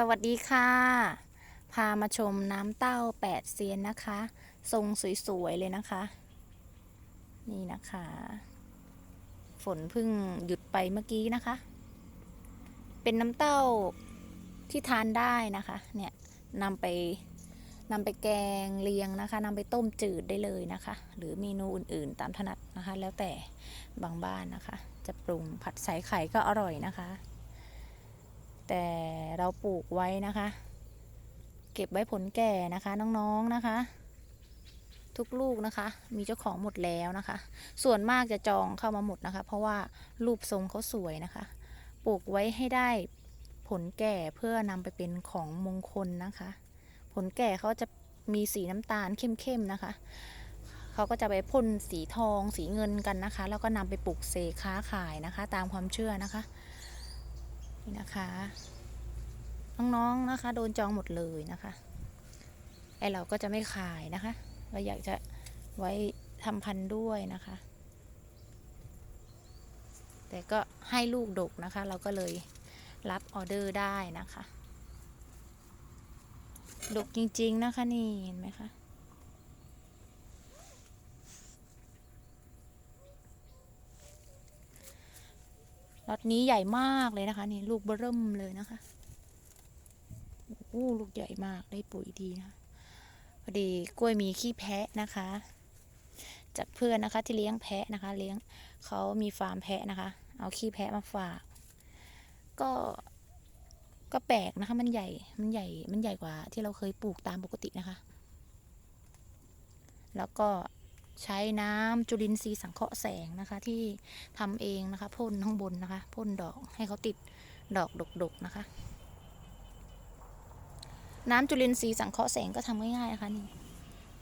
สวัสดีค่ะ พามาชมน้ำเต้าแปดเซียนนะคะ ทรงสวยๆเลยนะคะ นี่นะคะ ฝนเพิ่งหยุดไปเมื่อกี้นะคะ เป็นน้ำเต้าที่ทานได้นะคะ เนี่ยนำไปนำไปแกงเลียงนะคะนำไปต้มจืดได้เลยนะคะ หรือเมนูอื่นๆตามถนัดนะคะ แล้วแต่บางบ้านนะคะ จะปรุงผัดใส่ไข่ก็อร่อยนะคะ แต่เราปลูกไว้นะคะ เก็บไว้ผลแก่นะคะน้องๆนะคะ ทุกลูกนะคะ มีเจ้าของหมดแล้วนะคะ ส่วนมากจะจองเข้ามาหมดนะคะ เพราะว่ารูปทรงเขาสวยนะคะ ปลูกไว้ให้ได้ผลแก่เพื่อนำไปเป็นของมงคลนะคะ ผลแก่เขาจะมีสีน้ำตาลเข้มๆนะคะเขาก็จะไปพ่นสีทองสีเงินกันนะคะ แล้วก็นำไปปลูกเสกค้าขายนะคะ ตามความเชื่อนะคะ นี่นะคะ น้องๆนะคะ โดนจองหมดเลยนะคะไอเราก็จะไม่ขายนะคะเราอยากจะไว้ทำพันธุ์ด้วยนะคะ แต่ก็ให้ลูกดกนะคะ เราก็เลยรับออเดอร์ได้นะคะ ดกจริงๆนะคะนี่เห็นไหมคะ ล็อตนี้ใหญ่มากเลยนะคะ นี่ลูกเบิ่มเลยนะคะโอ้ลูกใหญ่มากได้ปุ๋ยดีนะพอดีกล้วยมีขี้แพะนะคะ จากเพื่อนนะคะที่เลี้ยงแพะนะคะ เลี้ยงเขามีฟาร์มแพะนะคะ เอาขี้แพะมาฝาก ก็ก็แปลกนะคะ มันใหญ่มันใหญ่มันใหญ่กว่าที่เราเคยปลูกตามปกตินะคะ แล้วก็ ใช้น้ำจุลินทรีย์สังเคราะห์แสงนะคะ ที่ทำเองนะคะพ่นข้างบนนะคะพ่นดอกให้เขาติดดอกดกๆนะคะ น้ำจุลินทรีย์สังเคราะห์แสงก็ทำง่ายๆนะคะนี่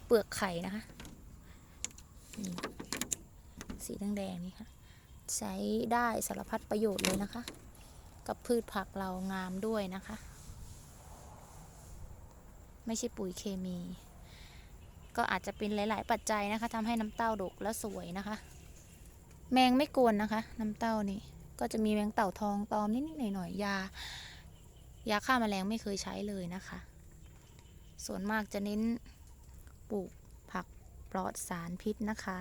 เปลือกไข่นะคะนี่สีแดงๆนี่ค่ะใช้ได้สารพัดประโยชน์เลยนะคะ กับพืชผักเรางามด้วยนะคะ ไม่ใช่ปุ๋ยเคมี ก็อาจจะเป็นหลาย ๆ ปัจจัยนะคะทำให้น้ำเต้าดกและสวยนะคะ แมงไม่กวนนะคะ น้ำเต้านี่ก็จะมีแมงเต่าทองตอมนิด ๆ หน่อย ๆ ยา ยาฆ่าแมลงไม่เคยใช้เลยนะคะ ส่วนมากจะเน้นปลูกผักปลอดสารพิษนะคะ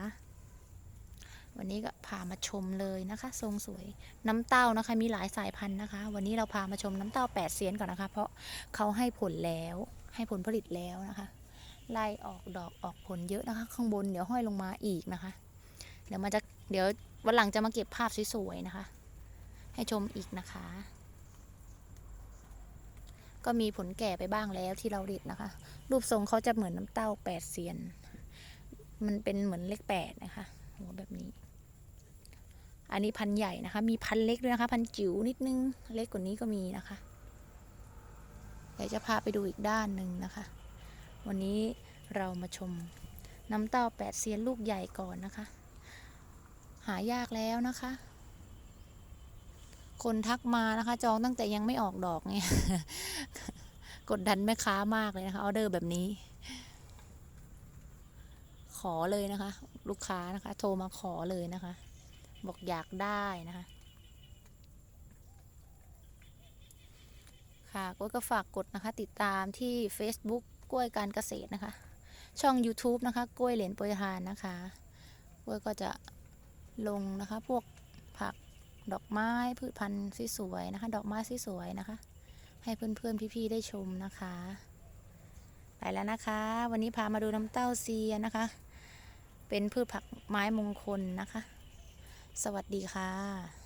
วันนี้ก็พามาชมเลยนะคะ ทรงสวยน้ำเต้านะคะ มีหลายสายพันธุ์นะคะ วันนี้เราพามาชมน้ำเต้าแปดเซียนก่อนนะคะ เพราะเขาให้ผลแล้วให้ผลผลิตแล้วนะคะ ไล่ออกดอกออกผลเยอะนะคะ ข้างบนเดี๋ยวห้อยลงมาอีกนะคะ เดี๋ยวมันจะเดี๋ยววันหลังจะมาเก็บภาพสวยๆนะคะ ให้ชมอีกนะคะ ก็มีผลแก่ไปบ้างแล้วที่เราเด็ดนะคะ รูปทรงเขาจะเหมือนน้ำเต้าแปดเซียน มันเป็นเหมือนเลขแปดนะคะหัวแบบนี้ อันนี้พันใหญ่นะคะ มีพันเล็กด้วยนะคะ พันจิ๋วนิดนึงเล็กกว่านี้ก็มีนะคะเดี๋ยวจะพาไปดูอีกด้านหนึ่งนะคะ วันนี้เรามาชมน้ำเต้าแปดเซียนลูกใหญ่ก่อนนะคะ หายากแล้วนะคะ คนทักมานะคะ จองตั้งแต่ยังไม่ออกดอกเนี่ยกดดันแม่ค้ามากเลยนะคะออเดอร์แบบนี้ ขอเลยนะคะ ลูกค้านะคะ โทรมาขอเลยนะคะ บอกอยากได้นะคะค่ะก็ก็ฝากกดนะคะติดตามที่ Facebook กล้วยการเกษตรนะคะ ช่อง YouTube นะคะ กล้วยเหรียญโปรยทานนะคะกล้วยก็จะลงนะคะ พวกผักดอกไม้พืชพันธุ์สวยๆนะคะ ดอกไม้สวยๆนะคะ ให้เพื่อนๆพี่ๆได้ชมนะคะ ไปแล้วนะคะ วันนี้พามาดูน้ำเต้าเซียนะคะ เป็นพืชผักไม้มงคลนะคะ สวัสดีค่ะ